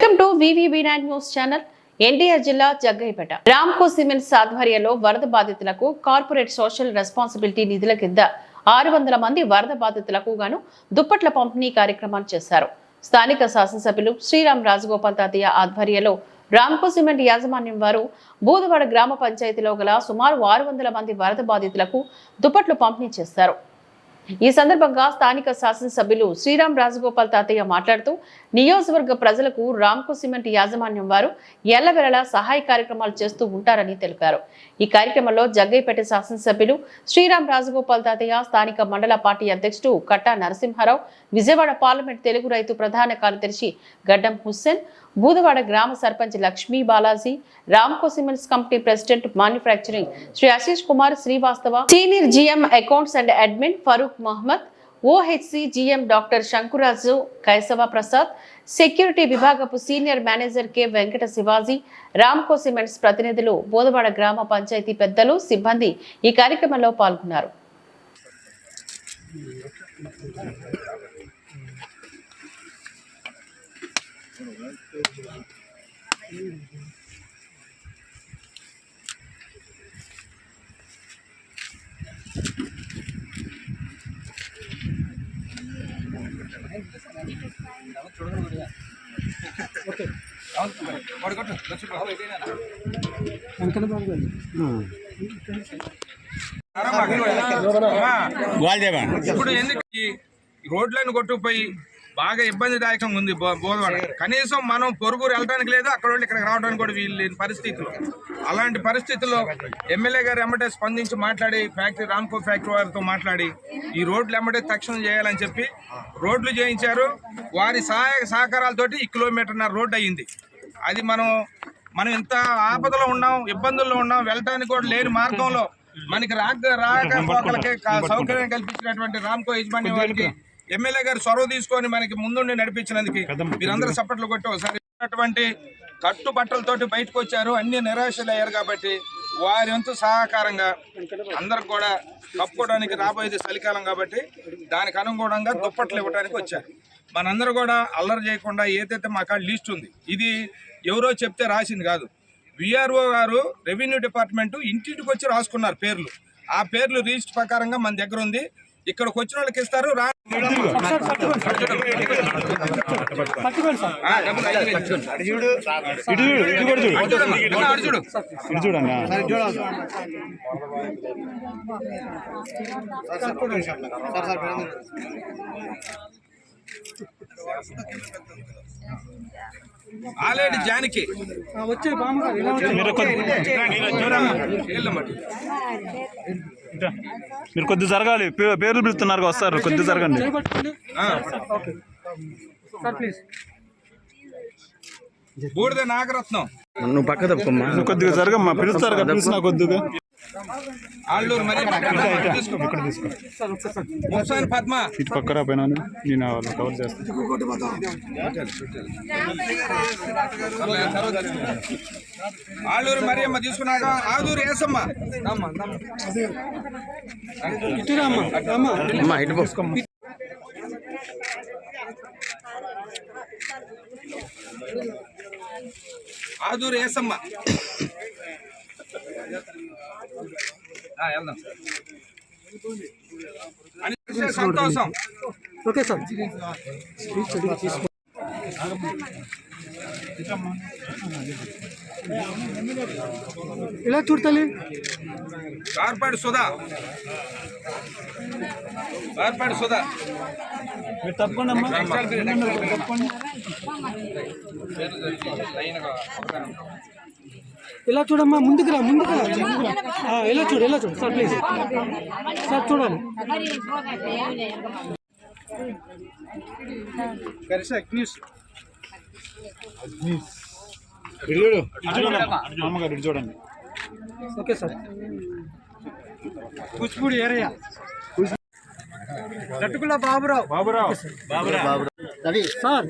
Welcome to V V nine news channel. NTR జిల్లా Jaggayyapeta Ramco cements ఆధ్వర్యంలో వరద బాధితులకు కార్పొరేట్ సోషల్ రెస్పాన్సిబిలిటీ నిధుల కింద ఆరు వందల మంది వరద బాధితులకు గాను దుప్పట్ల పంపిణీ కార్యక్రమాన్ని చేశారు. స్థానిక శాసనసభ్యులు శ్రీరామ్ రాజగోపాల్ తాతయ్య ఆధ్వర్యంలో రామ్కో సిమెంట్ యాజమాన్యం వారు బూదవాడ గ్రామ పంచాయతీలో గల సుమారు ఆరు వందల మంది వరద బాధితులకు దుప్పట్లు పంపిణీ చేశారు. ఈ సందర్భంగా స్థానిక శాసనసభ్యులు శ్రీరామ్ రాజగోపాల్ తాతయ్య మాట్లాడుతూ నియోజకవర్గ ప్రజలకు రామ్కో సిమెంట్ యాజమాన్యం వారు ఎల్లవెల్లలా సహాయ కార్యక్రమాలు చేస్తూ ఉంటారని తెలిపారు. ఈ కార్యక్రమంలో జగ్గైపేట శాసనసభ్యులు శ్రీరామ్ రాజగోపాల్ తాతయ్య స్థానిక మండల పార్టీ అధ్యక్షుడు కట్టా నరసింహారావు విజయవాడ పార్లమెంట్ తెలుగు రైతు ప్రధాన కార్యదర్శి గడ్డం హుస్సేన్ బూదవాడ గ్రామ sarpanch Lakshmi Balaji Ramco cements company president manufacturing Shri Ashish Kumar Srivastava senior GM accounts and admin Farooq Mohammed OHC GM doctor Shankuraju Kaisava Prasad security విభాగపు senior manager K. Venkata Shivaji Ramco cements ప్రతినిధులు బోధవాడ గ్రామ పంచాయతీ పెద్దలు సిబ్బంది ఈ కార్యక్రమంలో పాల్గొన్నారు. ఇప్పుడు ఎందుకు ఈ రోడ్లను కొట్టుకుపోయి బాగా ఇబ్బందిదాయకంగా ఉంది బోధవాడ కనీసం మనం పొరుగురు వెళ్ళడానికి లేదు అక్కడ వాళ్ళు ఇక్కడికి రావడానికి కూడా వీలు లేని పరిస్థితులు. అలాంటి పరిస్థితుల్లో ఎమ్మెల్యే గారు ఎమ్మటే స్పందించి మాట్లాడి ఫ్యాక్టరీ రామ్కో ఫ్యాక్టరీ వారితో మాట్లాడి ఈ రోడ్లు ఎమ్మటే తక్షణం చేయాలని చెప్పి రోడ్లు చేయించారు. వారి సహాయ సహకారాలతోటి ఈ కిలోమీటర్న్నర రోడ్డు అయ్యింది. అది మనం మనం ఇంత ఆపదలో ఉన్నాం ఇబ్బందుల్లో ఉన్నాం వెళ్ళటానికి కూడా లేని మార్గంలో మనకి రాక రాక సౌకర్యం కల్పించినటువంటి రామ్కో యజమాని వారికి ఎమ్మెల్యే గారు చొరవ తీసుకొని మనకి ముందుండి నడిపించినందుకు మీరందరూ చప్పట్లు కొట్టి ఒకసారి అటువంటి కట్టుబట్టలతోటి బయటకు వచ్చారు అన్ని నిరాశలు అయ్యారు కాబట్టి వారి వంతు సహకారంగా అందరు కూడా కప్పుకోవడానికి రాబోయేది చలికాలం కాబట్టి దానికి అనుగుణంగా దుప్పట్లు ఇవ్వడానికి వచ్చారు. మనందరూ కూడా అల్లరి చేయకుండా ఏదైతే మా కాడ లిస్ట్ ఉంది ఇది ఎవరో చెప్తే రాసింది కాదు. విఆర్ఓ గారు రెవెన్యూ డిపార్ట్మెంట్ ఇంటింటికి వచ్చి రాసుకున్నారు పేర్లు. ఆ పేర్లు రిజిస్టర్ ప్రకారంగా మన దగ్గర ఉంది. ఇక్కడికి వచ్చిన వాళ్ళకి ఇస్తారు రా ఆ, ఆలేడి జానికి. మీరు కొద్ది- వీళ్ళమ్మా. ఇటు. మీరు కొద్ది జరగాలి. పే- పేర్లు పిలుస్తున్నారు కదా, వస్తారు. కొద్ది జరగండి. బూడిద నాగరత్నం. నువ్వు పక్క తప్పమ్మా నువ్వు కొద్దిగా జరగమ్మా. పిలుస్తారు కదా పిలిచినా కొద్దిగా. ఆళ్ళూరు మరి. ముప్సాని పద్మ. ఇటు పక్క రా పైన నేను వాళ్ళు కవర్ చేస్తాను ఆళ్ళూరు మరియమ్మ తీసుకున్నాక ఆదూరు ఏసమ్మ. అమ్మా ఇటు పో. ఆదూరు ఏసమ్మ. వెళ్దాం అనిల్ సంతోషం ఓకే సార్ ఇలా చూడతాలి కార్పాడు సుధా కార్పాడు సుధా మీరు తప్పకుండా అమ్మా ఇలా చూడమ్మా ముందుకు రా ముందుకు రా. ఇలా చూడు ఇలా చూడు. సార్ ప్లీజ్ సార్ చూడండి. అమ్మగారు చూడండి. Okay sir. Kuchipudi area. Jattukula Baburao. Baburao. Sir.